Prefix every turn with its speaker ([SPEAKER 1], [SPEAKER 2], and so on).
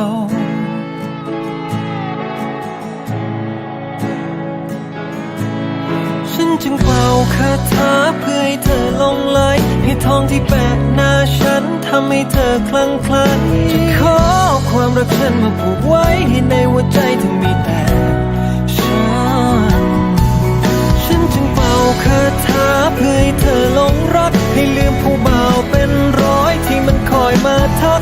[SPEAKER 1] ว จึงเป่าคาถาเพื่อให้เธอลงไหลให้ทองที่แปะหน้าฉันทำให้เธอคลั่งคล้ายจะขอความรักฉันมาผูกไว้ให้ในหัวใจเธอมีแต่ฉัน ฉันจึงเป่าคาถาเพื่อให้เธอลงรัก ให้ลืมผู้บ่าวเป็นร้อยที่มันคอยมาทัก